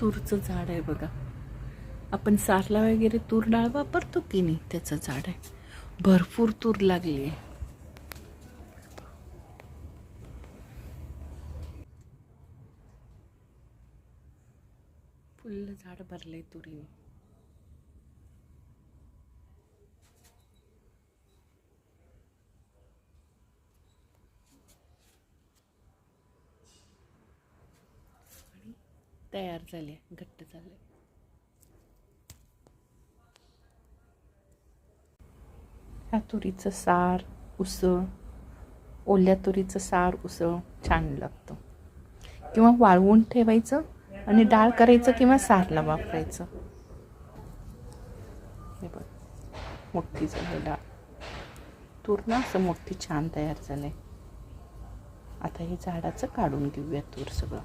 तूरचं झाड आहे बघा. आपण सारला वगैरे तूर डाळ वापरतो की नाही त्याचं झाड आहे. भरपूर तूर लागली आहे. फुल्ल झाड भरलंय तुरीने आणि तयार झाले घट्ट झाले. ह्या तुरीचं सार उसळ ओल्या तुरीचं सार उसळ छान लागतं. किंवा वाळवून ठेवायचं आणि डाळ करायचं किंवा सारला वापरायचं. हे बघ मोठी झाली डाळ. तूर ना असं मोठी छान तयार झालंय. आता हे झाडाचं काढून घेऊया तूर सगळं.